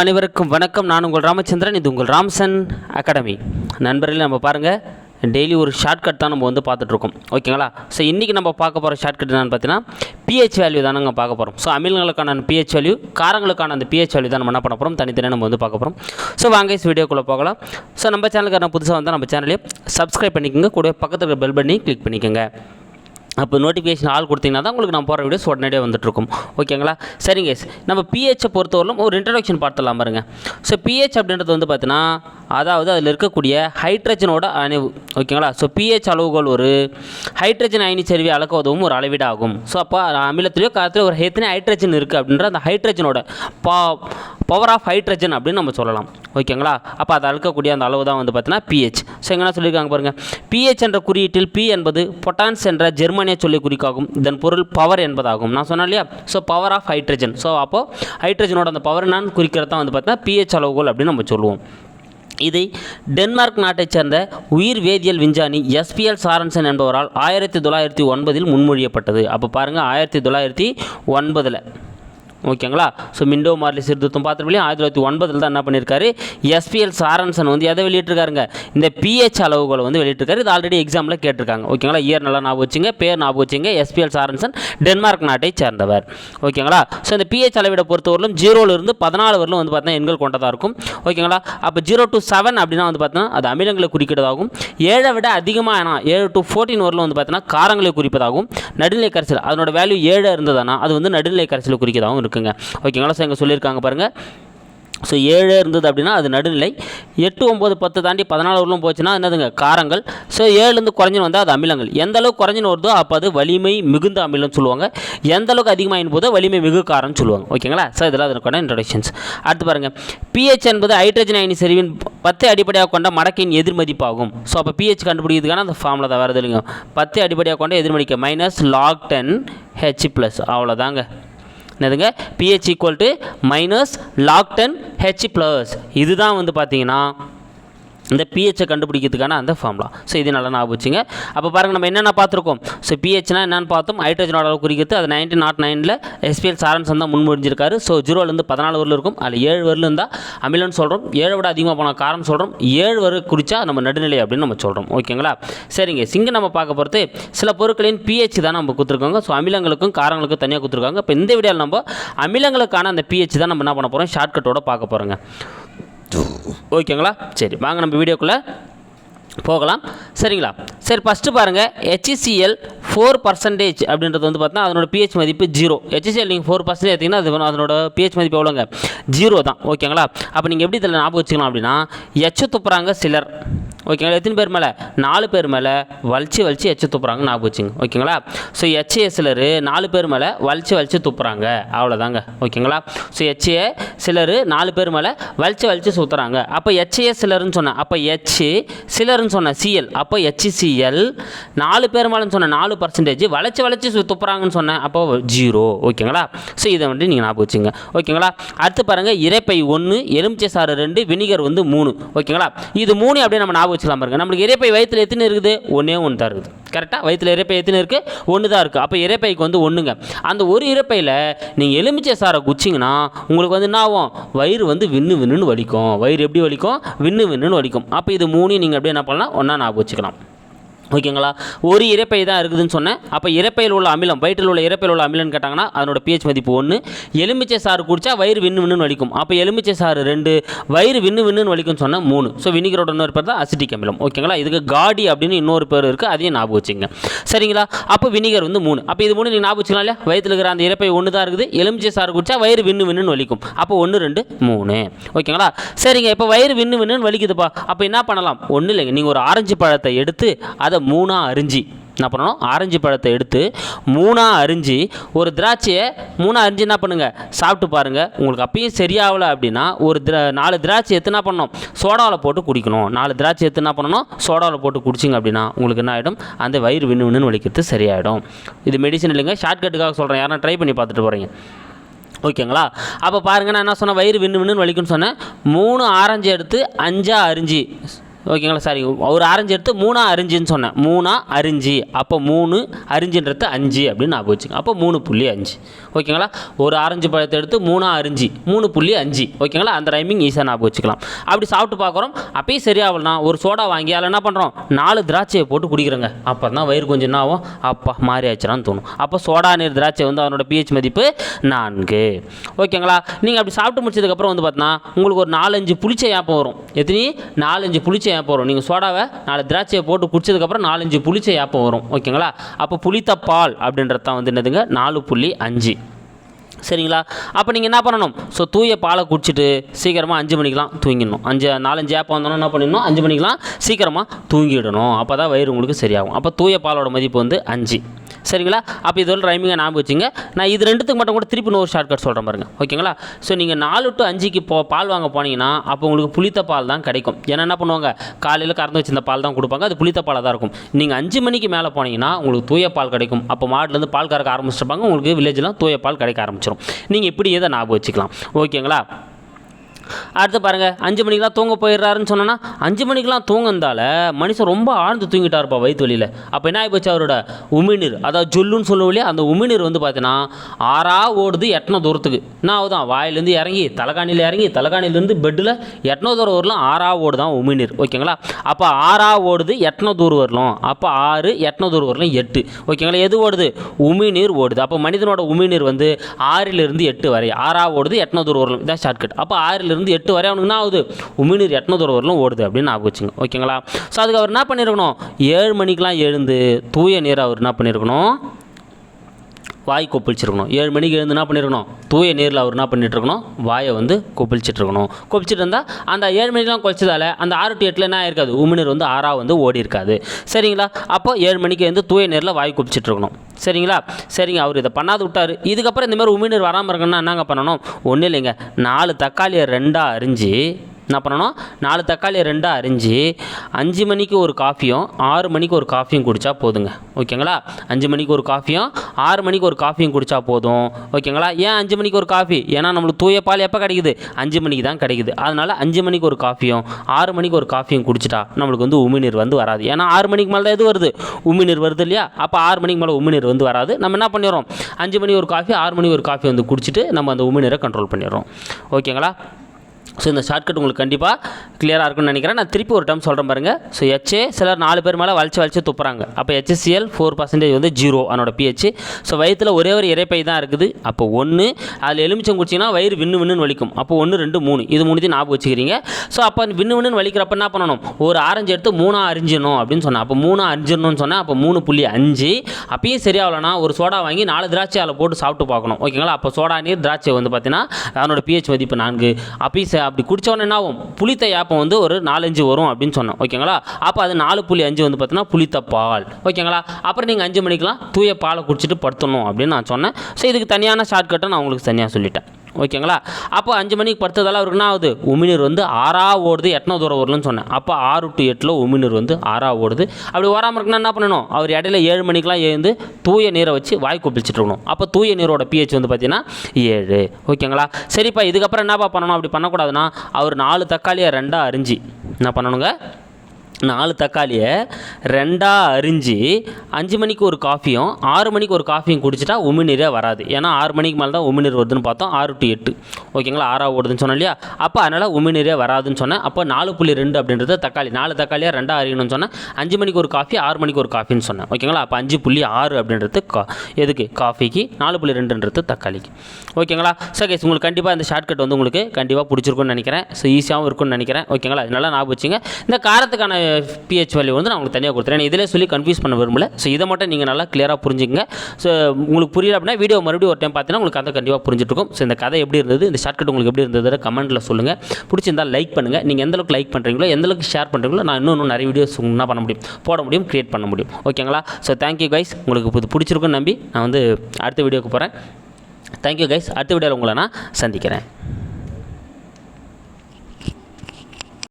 அனைவருக்கும் வணக்கம். நான் உங்கள் ராமச்சந்திரன் இது உங்கள் ராம்சன் அகாடமி. நண்பர்களே நம்ம பாருங்கள் டெய்லி ஒரு ஷார்ட்கட் தான் நம்ம வந்து பார்த்துட்ருக்கோம். ஓகேங்களா? ஸோ இன்றைக்கி நம்ம பார்க்க போகிற ஷார்ட்கட் என்னென்னு பார்த்தீங்கன்னா பிஹெச் வேல்யூ தான் நாங்கள் பார்க்க போகிறோம் ஸோ அமிலங்களுக்கான பிஹெச் வேல்யூ காரங்களுக்கான அந்த பிஹெச் வேல்யூ தான் நம்ம என்ன பண்ண போகிறோம் தனித்தனியாக நம்ம வந்து பார்க்க போகிறோம் ஸோ வாங்க வீடியோக்குள்ளே போகலாம். ஸோ நம்ம சேனலுக்கு நான் புதுசாக வந்தால் நம்ம சேனலையே சப்ஸ்கிரைப் பண்ணிக்கோங்க. கூட பக்கத்தில் பெல் பண்ணி கிளிக் பண்ணிக்கோங்க. அப்போ நோட்டிஃபிகேஷன் ஆள் கொடுத்தீங்கன்னா தான் உங்களுக்கு நான் போகிற வீடியோஸ் உடனடியாக வந்துட்டுருக்கும். ஓகேங்களா? சரிங்க நம்ம பிஹெச்சை பொறுத்தவரையிலும் ஒரு இன்ட்ரடக்ஷன் பார்த்துலாம் பாருங்க. ஸோ பிஹெச் அப்படின்றது வந்து பார்த்தீங்கன்னா அதாவது அதில் இருக்கக்கூடிய ஹைட்ரஜனோட அணைவு. ஓகேங்களா? ஸோ பிஹெச் அளவுகள் ஒரு ஹைட்ரஜன் அயனி செறிவை அளக்க உதவும் ஒரு அளவீடாகும். ஸோ அப்போ அமிலத்திலேயோ காலத்திலேயோ ஒரு எத்தனை ஹைட்ரஜன் இருக்குது அப்படின்ற அந்த ஹைட்ரஜனோட பா பவர் ஆஃப் ஹைட்ரஜன் அப்படின்னு நம்ம சொல்லலாம். ஓகேங்களா அப்போ அதை அழுக்கக்கூடிய அந்த அளவு தான் வந்து பார்த்தீங்கன்னா பிஹெச் ஸோ எங்கன்னா சொல்லியிருக்காங்க பாருங்கள் பிஹெச் என்ற குறியீட்டில் பி என்பது பொட்டான்ஸ் என்ற ஜெர்மனிய சொல்லி குறிக்காகும். இதன் பொருள் பவர் என்பதாகும். நான் சொன்னேன் இல்லையா? So power of hydrogen so அப்போது ஹைட்ரஜனோட அந்த பவர் நான் குறிக்கிறது தான் வந்து பார்த்தீங்கன்னா பிஹெச் அளவுகோல் அப்படின்னு நம்ம சொல்லுவோம். இதை டென்மார்க் நாட்டைச் சேர்ந்த உயிர் வேதியியல் விஞ்ஞானி எஸ்பிஎல் சாரன்சன் என்பவரால் ஆயிரத்தி தொள்ளாயிரத்தி ஒன்பதில் முன்மொழியப்பட்டது. அப்போ பாருங்கள் ஆயிரத்தி தொள்ளாயிரத்தி ஒன்பதில். ஓகேங்களா? ஸோ மிண்டோ மார்லி சீர்திருத்தம் பார்த்துருப்பீங்க ஆயிரத்தி தொள்ளாயிரத்தி ஒன்பதில் தான் என்ன பண்ணியிருக்காரு எஸ்பிஎல் சாரன்சன் வந்து எதை வெளியிட்டிருக்காருங்க? இந்த பிஹெச் அளவுகளை வந்து வெளியிட்டிருக்காரு. இது ஆல்ரெடி எக்ஸாமில் கேட்டிருக்காங்க. ஓகேங்களா? இயர் நல்லா ஞாபகம் வச்சுங்க. பேர் ஞாபகம் வச்சுங்க. எஸ்பிஎல் சாரன்சன் டென்மார்க் நாட்டை சேர்ந்தவர். ஓகேங்களா? ஸோ இந்த பிஹெச் அளவிட பொறுத்தவரையிலும் ஜீரோலேருந்து பதினாலு வரலும் வந்து பார்த்தீங்கன்னா எண்கள் கொண்டதாக இருக்கும். ஓகேங்களா? அப்போ ஜீரோ டு செவன் அப்படின்னா வந்து பார்த்தீங்கன்னா அது அமிலங்களை குறிக்கிறதாகும் ஏழை விட அதிகமாக ஏன்னா ஏழு டு ஃபோர்டீன் வரலும் வந்து பார்த்தீங்கன்னா காரங்களை குறிப்பதாகும். நடுநிலை கரைசல் அதனோட வேல்யூ ஏழு இருந்ததுன்னா அது வந்து நடுநிலை கரைசலை குறிக்கிறதாகவும் இருக்குங்க ஓகேங்களா ஸோ இங்கே சொல்லியிருக்காங்க பாருங்கள் ஸோ ஏழு இருந்தது அப்படின்னா அது நடுநிலை. எட்டு ஒம்பது பத்து தாண்டி பதினாலு வரலும் போச்சுன்னா என்னதுங்க? காரங்கள். ஸோ ஏழுலேருந்து குறைஞ்சின்னு வந்தால் அது அமிலங்கள். எந்த அளவுக்கு குறைஞ்சின்னு வருதோ அப்போ அது வலிமை மிகுந்த அமிலம்னு சொல்லுவாங்க. எந்த அளவுக்கு அதிகமாகின போதோ வலிமை மிகு காரம்னு சொல்லுவாங்க. ஓகேங்களா ஸோ இதெல்லாம் அதற்கான இன்ட்ரடக்ஷன்ஸ் அடுத்து பாருங்கள் பிஹெச் என்பது ஹைட்ரஜன் அயனி செறிவின் பத்து அடிப்படையாக கொண்ட மடக்கையின் எதிர்மதிப்பாகும். ஸோ அப்போ பிஹெச் கண்டுபிடிக்கிறதுக்கான அந்த ஃபார்மில் தான் வரது இல்லைங்க. பத்து அடிப்படையாக கொண்ட எதிர்மதிக்க minus log ten H plus அவ்வளோதாங்க என்னதுங்க? PH equal to minus log ten H plus இதுதான் வந்து பார்த்தீங்கன்னா இந்த பிஹெச்சை கண்டுபிடிக்கிறதுக்கான அந்த ஃபார்முலா ஸோ இது நல்லா ஞாபகம் வச்சுங்க. அப்போ பாருங்கள் நம்ம என்னென்ன பார்த்துருக்கோம்? ஸோ பிஹெச்னா என்னென்னு பார்த்தோம். ஹைட்ரஜனோட அளவு குறிக்கிறது. அது நைன்டீன் நாட் நைனில் எஸ்பிஎல் சாரன்சன் தான் முன்மொழிஞ்சிருக்காரு. ஸோ ஜீரோலேருந்து பதினாலு வரலும் இருக்கும். அதில் ஏழு வரலும் இருந்தால் அமிலன்னு சொல்கிறோம் ஏழை விட அதிகமாக போனால் காரம் சொல்கிறோம் ஏழு வரை குறித்தா நம்ம நடுநிலை அப்படின்னு நம்ம சொல்கிறோம் ஓகேங்களா சரிங்க. சிங்க நம்ம பார்க்க போகிறது சில பொருட்களின் பிஹெச் தான் நம்ம கொடுத்துருக்காங்க. ஸோ அமிலங்களுக்கும் காரங்களுக்கும் தனியாக கொடுத்துருக்காங்க. இப்போ இந்த வீடியோவில் நம்ம அமிலங்களுக்கான அந்த பிஹெச் தான் நம்ம என்ன பண்ண போகிறோம் ஷார்ட்கட்டோட பார்க்க போகிறோங்க ஓகேங்களா? சரி வாங்க நம்ம வீடியோக்குள்ளே போகலாம். சரிங்களா? சரி ஃபஸ்ட்டு பாருங்கள் ஹெச்சிசிஎல் ஃபோர் பர்சன்டேஜ் அப்படின்றது வந்து பார்த்தா அதனோட பிஹெச் மதிப்பு ஜீரோ ஹெச்சிசிஎல் நீங்கள் ஃபோர் பர்சன்டேஜ் எடுத்திங்கன்னா அது அதனோட பிஹெச் மதிப்பு எவ்வளோங்க? ஜீரோ தான். ஓகேங்களா? அப்போ நீங்கள் எப்படி இதில் ஞாபகம் வச்சுக்கலாம் அப்படின்னா எச்சு துப்புறாங்க சிலர். ஓகேங்களா? எத்தனை பேர் மேலே? நாலு பேர் மேலே வலிச்சு வலிச்சு எச்சு துப்புறாங்க ஞாபகம் வச்சுங்க. ஓகேங்களா? ஸோ எச்ஏ சிலர் நாலு பேர் மேலே வலிச்சு வலிச்சு துப்புறாங்க. அவ்வளோதாங்க ஓகேங்களா? ஸோ எச்ஏ சிலர் நாலு பேர் மேலே வலிச்சு வலிச்சு சுற்றுறாங்க அப்போ எச்ஏ சிலர்னு சொன்னேன். அப்போ எச் சிலர்னு சொன்னேன். சிஎல் அப்போ ஹெச்சிசிஎல் நாலு பேர் மேலேன்னு சொன்ன நாலு பர்சன்டேஜ் வளைச்சு வளைச்சு துப்புறாங்கன்னு சொன்னேன். அப்போ ஜீரோ. ஓகேங்களா? ஸோ இதை வந்து நீங்கள் ஞாபகம் வச்சுங்க. ஓகேங்களா? அடுத்து பாருங்கள் இறைப்பை ஒன்று எலுமிச்சை சாறு ரெண்டு வினிகர் வந்து மூணு. ஓகேங்களா? இது மூணு அப்படியே நம்ம ஞாபகம் வச்சுக்கலாம் பாருங்கள் நம்மளுக்கு இறைப்பை வயிற்றுல எத்தனை இருக்குது? ஒன்றே ஒன்று தான் இருக்குது கரெக்டாக வயிற்றுல இறைப்பை எத்தனை இருக்குது ஒன்று தான் இருக்குது அப்போ இறைப்பைக்கு வந்து ஒன்றுங்க அந்த ஒரு இறப்பையில் நீங்கள் எலுமிச்சை சாரை குச்சிங்கன்னா உங்களுக்கு வந்து என்ன ஆகும்? வயிறு வந்து விண்ணு விண்ணுன்னு வலிக்கும். வயிறு எப்படி வலிக்கும்? விண்ணு விண்ணுன்னு வலிக்கும். அப்போ இது மூணையும் நீங்கள் அப்படியே என்ன பண்ணலாம்? ஒன்றா ஞாபகம் வச்சுக்கலாம் ஓகேங்களா? ஒரு இறப்பை தான் இருக்குதுன்னு சொன்னேன். அப்போ இறப்பையில் உள்ள அமிலம் வயிற்றில் உள்ள இறப்பையில் உள்ள அமிலம்னு கேட்டாங்கன்னா அதனோட பிஹெச் மதிப்பு ஒன்று எலுமிச்சை சாறு குடிச்சா வயிறு விண்ணு விண்ணுன்னு வலிக்கும். அப்போ எலுமிச்சை சாறு ரெண்டு வயிறு விண்ணு விண்ணுன்னு வலிக்கும்னு சொன்னால் மூணு. ஸோ வினிகரோட இன்னொரு பேர் தான் அசிட்டிக் அமிலம். ஓகேங்களா? இதுக்கு காடி அப்படின்னு இன்னொரு பேர் இருக்குது அதையும் ஞாபகம் வச்சுங்க. சரிங்களா? அப்போ வினிகர் வந்து மூணு. அப்போ இது மூணு நீங்கள் ஞாபகம் வச்சுக்கலாம் இல்லையா? வயிற்றில் இருக்கிற அந்த இறப்பை ஒன்று தான் இருக்குது. எலுமிச்சை சாறு குடிச்சா வயிறு விண்ணு விண்ணுன்னு வலிக்கும். அப்போ ஒன்று ரெண்டு மூணு. ஓகேங்களா? சரிங்க இப்போ வயிறு விண்ணு விண்ணுன்னு வலிக்குதுப்பா. அப்போ என்ன பண்ணலாம்? ஒன்றும் இல்லைங்க. நீங்கள் ஒரு ஆரஞ்சு பழத்தை எடுத்து அதை மூணாக அரிஞ்சு. என்ன பண்ணணும்? ஆரஞ்சு பழத்தை எடுத்து மூணாக அரிஞ்சு ஒரு திராட்சையை மூணாக அரிஞ்சு என்ன பண்ணுங்கள் சாப்பிட்டு பாருங்கள் உங்களுக்கு அப்பயும் சரியாகலை அப்படின்னா ஒரு திரா நாலு திராட்சை எடுத்து என்ன பண்ணணும்? சோடாவில் போட்டு குடிக்கணும். நாலு திராட்சை எடுத்து என்ன பண்ணணும்? சோடாவில் போட்டு குடிச்சிங்க அப்படின்னா உங்களுக்கு என்ன ஆகிடும் அந்த வயிறு விண்ணு விண்ணுன்னு வலிக்கிறது சரியாயிடும். இது மெடிசன் இல்லைங்க. ஷார்ட்கட்டுக்காக சொல்கிறேன் யாரும் ட்ரை பண்ணி பார்த்துட்டு போகிறீங்க ஓகேங்களா? அப்போ பாருங்கள் நான் என்ன சொன்னேன்? வயிறு விண்ணு விண்ணுன்னு வலிக்குன்னு சொன்னேன். மூணு ஆரஞ்சு எடுத்து அஞ்சா அரிஞ்சு. ஓகேங்களா? சாரி ஒரு ஆரஞ்சு எடுத்து மூணா அரிஞ்சுன்னு சொன்னேன். மூணா அரிஞ்சு. அப்போ மூணு அரிஞ்சுன்றது அஞ்சு அப்படின்னு ஞாபகம் போச்சுங்க அப்போ மூணு புள்ளி அஞ்சு. ஓகேங்களா? ஒரு ஆரஞ்சு பழத்தை எடுத்து மூணா அரிஞ்சு. மூணு புள்ளி அஞ்சு. ஓகேங்களா? அந்த ரைமிங் ஈஸியாக ஞாபகம் வச்சுக்கலாம். அப்படி சாப்பிட்டு பார்க்குறோம். அப்பயும் சரியாகலனா ஒரு சோடா வாங்கி அதில் என்ன பண்ணுறோம்? நாலு திராட்சையை போட்டு குடிக்கிறோங்க. அப்போ தான் வயிறு கொஞ்சம் என்ன ஆகும்? அப்பா மாறி ஆச்சுறான்னு தோணும். அப்போ சோடா நீர் திராட்சை வந்து அவனோட பிஹெச் மதிப்பு நான்கு. ஓகேங்களா? நீங்கள் அப்படி சாப்பிட்டு முடிச்சதுக்கப்புறம் வந்து பார்த்தீங்கன்னா உங்களுக்கு ஒரு நாலஞ்சு புளிச்ச ஏப்பம் வரும். எத்தனி? நாலஞ்சு புளிச்ச ஏப்பம் வரும். நீங்கள் சோடாவை நாலு திராட்சையை போட்டு குடிச்சதுக்கப்புறம் நாலஞ்சு புளிச்ச ஏப்பம் வரும். ஓகேங்களா? அப்போ புளித்த பால் அப்படின்றது தான் வந்து என்னதுங்க? நாலு புள்ளி அஞ்சு. சரிங்களா? அப்போ நீங்கள் என்ன பண்ணணும்? ஸோ தூய பாலை குடிச்சிட்டு சீக்கிரமாக அஞ்சு மணிக்கெலாம் தூங்கிடணும். அஞ்சு நாலஞ்சு ஏப்பம் வந்தோன்னா என்ன பண்ணிடணும்? அஞ்சு மணிக்கெலாம் சீக்கிரமாக தூங்கிடணும். அப்போ தான் வயிறு உங்களுக்கு சரியாகும். அப்போ தூய பாலோட மதிப்பு வந்து அஞ்சு. சரிங்களா? அப்போ இதோட ரைமிங்காக ஞாபகம் வச்சுங்க. நான் இது ரெண்டுத்துக்கு மட்டும் கூட திருப்பி இன்னொரு ஷார்ட்கட் சொல்கிறேன் பாருங்க. ஓகேங்களா? ஸோ நீங்கள் நாலு டு அஞ்சுக்கு போ பால் வாங்க போனீங்கன்னா அப்போ உங்களுக்கு புளித்த பால் தான் கிடைக்கும். ஏன்னா என்ன பண்ணுவாங்க? காலையில் கறந்து வச்சிருந்த பால் தான் கொடுப்பாங்க. அது புளித்த பாலாக தான் இருக்கும். நீங்கள் அஞ்சு மணிக்கு மேலே போனீங்கன்னா உங்களுக்கு தூய பால் கிடைக்கும். அப்போ மாட்டிலேருந்து பால் கறக்க ஆரம்பிச்சிருப்பாங்க. உங்களுக்கு வில்லேஜ்லாம் தூய பால் கிடைக்க ஆரம்பிச்சிடும் நீங்கள் இப்படி இதை ஞாபகம் வச்சுக்கலாம். ஓகேங்களா? அடுத்து பாருங்கள் அஞ்சு மணிக்கெலாம் தூங்க போயிடுறாருன்னு சொன்னோன்னா அஞ்சு மணிக்கெலாம் தூங்கினால மனுஷன் ரொம்ப ஆழ்ந்து தூங்கிட்டார்ப்பா வயிற்று வழியில் அப்போ என்ன ஆகிப்போச்சு அவரோட? உமிநீர் அதாவது ஜொல்லுன்னு சொல்லுவோம் இல்லையா அந்த உமிநீர் வந்து பார்த்தீங்கன்னா ஆறா ஓடுது எட்டனை தூரத்துக்கு. என்ன ஆகுதான்? வாயிலேருந்து இறங்கி தலைகாணியில் இறங்கி தலைகாணிலேருந்து பெட்டில் எட்டனோ தூரம் வரலாம் ஆறா ஓடுதான் உமிநீர் ஓகேங்களா? அப்போ ஆறா ஓடுது எட்டனை தூரம் வரலாம். அப்போ ஆறு எட்டனை தூரம் வரலாம் எட்டு. ஓகேங்களா? எது ஓடுது? உமிநீர் ஓடுது. அப்போ மனிதனோட உமிநீர் வந்து ஆறிலிருந்து எட்டு வரை. ஆறா ஓடுது எட்டனை தூரம் வரலாம். இதான் ஷார்ட்கட் அப்போ ஆறிலிருந்து எட்டு வரை அவனுக்கு என்ன ஆகுது? உமிழ்நீர் எட்டனை தூரம் வரலும் ஓடுது அப்படின்னு ஞாபகம் வச்சுங்க. ஓகேங்களா? ஸோ அதுக்கு அவர் என்ன பண்ணியிருக்கணும்? ஏழு மணிக்கெலாம் எழுந்து தூய நீர் அவர் என்ன பண்ணியிருக்கணும்? வாய் கொப்பளிச்சிருக்கணும். ஏழு மணிக்கு எழுந்து என்ன பண்ணியிருக்கணும் தூய நீரில் அவர் என்ன பண்ணிட்டுருக்கணும்? வாயை வந்து கொப்பளிச்சிட்ருக்கணும் இருக்கணும் இருந்தால் அந்த ஏழு மணிக்கெலாம் கொளிச்சதால அந்த ஆறு டு எட்டில் என்ன இருக்காது உமிநீர் வந்து ஆறாக வந்து ஓடி இருக்காது சரிங்களா? அப்போ ஏழு மணிக்கு எழுந்து தூய நீரில் வாய் கொப்பிச்சிட்ருக்கணும் சரிங்களா? சரிங்க. அவர் இதை பண்ணாது விட்டார். இதுக்கப்புறம் இந்த மாதிரி உமிநீர் வராமல் இருக்கணும்னா என்னங்க பண்ணணும்? ஒன்றும் இல்லைங்க. நாலு தக்காளியை ரெண்டாக அரிஞ்சு என்ன பண்ணணும்? நாலு தக்காளியை ரெண்டாக அரிஞ்சு அஞ்சு மணிக்கு ஒரு காஃபியும் ஆறு மணிக்கு ஒரு காஃபியும் குடித்தா போதுங்க. ஓகேங்களா? அஞ்சு மணிக்கு ஒரு காஃபியும் ஆறு மணிக்கு ஒரு காஃபியும் குடித்தா போதும். ஓகேங்களா? ஏன் அஞ்சு மணிக்கு ஒரு காஃபி? ஏன்னா நம்மளுக்கு தூய பால் எப்போ கிடைக்குது? அஞ்சு மணிக்கு தான் கிடைக்குது. அதனால் அஞ்சு மணிக்கு ஒரு காஃபியும் ஆறு மணிக்கு ஒரு காஃபியும் குடிச்சிட்டா நம்மளுக்கு வந்து உமிநீர் வந்து வராது. ஏன்னா ஆறு மணிக்கு மேலே தான் எது வருது? உமிநீர் வருது இல்லையா? அப்போ ஆறு மணிக்கு மேலே உமிநீர் வந்து வராது. நம்ம என்ன பண்ணிடுறோம்? அஞ்சு மணி ஒரு காஃபி ஆறு மணி ஒரு காஃபி வந்து குடிச்சிட்டு நம்ம அந்த உமிநீரை கண்ட்ரோல் பண்ணிடுறோம். ஓகேங்களா? ஸோ இந்த ஷார்ட்கட் உங்களுக்கு கண்டிப்பாக கிளியராக இருக்கும்னு நினைக்கிறேன். நான் திருப்பி ஒரு டைம் சொல்கிறேன் பாருங்கள் ஸோ ஹெச்ஏ சிலர் நாலு பேர் மேலே வலிச்சு வலிச்சு துப்புறாங்க. அப்போ ஹெச்சிஎல் ஃபோர் பர்சன்டேஜ் வந்து ஜீரோ அதனோட பிஹெச் ஸோ வயிற்றில் ஒரே ஒரு இறைப்பை தான் இருக்குது. அப்போ ஒன்று அதில் எலுமிச்சம் குடிச்சிங்கன்னா வயிறு விண்ணு விண்ணுன்னு வலிக்கும். அப்போ ஒன்று ரெண்டு மூணு. இது மூணுத்தையும் ஞாபகம் வச்சுக்கிறீங்க. ஸோ அப்போ விண்ணு விண்ணுன்னு வலிக்கிறப்ப என்ன பண்ணணும்? ஒரு ஆரஞ்சு எடுத்து மூணாக அரிஞ்சிடணும் அப்படின்னு சொன்னேன். அப்போ மூணாக அரிஞ்சிடணும்னு சொன்னால் அப்போ மூணு புள்ளி அஞ்சு. அப்பயும் சரியாகலனா ஒரு சோடா வாங்கி நாலு திராட்சை அதில் போட்டு சாப்பிட்டு பார்க்கணும். ஓகேங்களா? அப்போ சோடா நீர் திராட்சை வந்து பார்த்தீங்கன்னா அதனோட பிஹெச் மதிப்பு நான்கு. அப்பயும் ச- அப்படி குடிச்ச என்ன ஆகும் புளித்த ஏப்பம் வந்து ஒரு நாலஞ்சு வரும் அப்படின்னு சொன்னோம். ஓகேங்களா? அப்போ அது நாலு புள்ளி அஞ்சு வந்து பார்த்தீங்கன்னா புளித்த பால். ஓகேங்களா? அப்புறம் நீங்கள் அஞ்சு மணிக்கெலாம் தூய பாலை குடிச்சிட்டு படுத்தணும் அப்படின்னு நான் சொன்னேன். ஸோ இதுக்கு தனியான ஷார்ட்கட்டை நான் உங்களுக்கு தனியாக சொல்லிட்டேன். ஓகேங்களா? அப்போ அஞ்சு மணிக்கு படுத்ததால அவருக்கு என்ன ஆகுது உமிநீர் வந்து ஆறா ஓடுது எட்டனோ தூரம் வரும்னு சொன்னேன். அப்போ ஆறு டு எட்டில் உமிநீர் வந்து ஆறா ஓடுது. அப்படி வராமல் இருக்குன்னா என்ன பண்ணணும்? அவர் இடையில ஏழு மணிக்கெலாம் எழுந்து தூய நீரை வச்சு வாய் குப்பிச்சுட்டு இருக்கணும் அப்போ தூய நீரோட பிஹெச் வந்து பார்த்தீங்கன்னா ஏழு. ஓகேங்களா? சரிப்பா இதுக்கப்புறம் என்னப்பா பண்ணணும்? அப்படி பண்ணக்கூடாதுன்னா அவர் நாலு தக்காளியை ரெண்டாக அரிஞ்சு என்ன பண்ணணுங்க? நாலு தக்காளியை ரெண்டாக அரிஞ்சு அஞ்சு மணிக்கு ஒரு காஃபியும் ஆறு மணிக்கு ஒரு காஃபியும் குடிச்சிட்டா உமிநீரே வராது. ஏன்னா ஆறு மணிக்கு மேலே தான் உமிநீர் வருதுன்னு பார்த்தோம். ஆறு டு எட்டு. ஓகேங்களா? ஆறாக ஓடுதுன்னு சொன்னோம் இல்லையா? அப்போ அதனால் உமிநீரே வராதுன்னு சொன்னேன். அப்போ நாலு புள்ளி ரெண்டு அப்படின்றது தக்காளி. நாலு தக்காளியாக ரெண்டாக அறியணும்னு சொன்னேன். அஞ்சு மணிக்கு ஒரு காஃபி ஆறு மணிக்கு ஒரு காஃபின்னு சொன்னேன். ஓகேங்களா? அப்போ அஞ்சு புள்ளி ஆறு அப்படின்றது கா எதுக்கு? காஃபிக்கு. நாலு புள்ளி ரெண்டுன்றது தக்காளிக்கு. ஓகேங்களா? சார் கேஸ் உங்களுக்கு கண்டிப்பாக இந்த ஷார்ட்கட் வந்து உங்களுக்கு கண்டிப்பாக பிடிச்சிருக்கும்னு நினைக்கிறேன். ஸோ ஈஸியாகவும் இருக்கும்னு நினைக்கிறேன். ஓகேங்களா? இதனால் நல்லா ஞாபகம் வச்சுங்க இந்த காரத்துக்கான பிஹெச் வேல்யூ வந்து நான் உங்களுக்கு தனியாக கொடுத்துறேன். இதிலே சொல்லி கன்ஃபியூஸ் பண்ண விரும்பல. ஸோ இதை மட்டும் நீங்கள் நல்லா கிளியராக புரிஞ்சுங்க ஸோ உங்களுக்கு புரியல அப்படின்னா வீடியோ மறுபடியும் ஒரு டைம் பார்த்தீங்கன்னா உங்களுக்கு கதை கண்டிப்பாக புரிஞ்சுட்டு ஸோ இந்த கதை எப்படி இருந்தது? இந்த ஷார்ட்கட் உங்களுக்கு எப்படி இருந்தது? கமெண்ட்டில் சொல்லுங்கள் பிடிச்சிருந்தால் லைக் பண்ணுங்கள் நீங்கள் எந்த அளவுக்கு லைக் பண்ணுறீங்களோ எந்த அளவுக்கு ஷேர் பண்ணுறீங்களோ நான் இன்னும் இன்னும் நிறைய வீடியோஸ் என்ன பண்ண முடியும்? போட முடியும் க்ரியேட் பண்ண முடியும். ஓகேங்களா ஸோ தேங்க்யூ கைஸ் உங்களுக்கு இது பிடிச்சிருக்குன்னு நம்பி நான் வந்து அடுத்த வீடியோக்கு போகிறேன் தேங்க்யூ கைஸ் அடுத்த வீடியோவில் உங்களை நான் சந்திக்கிறேன்.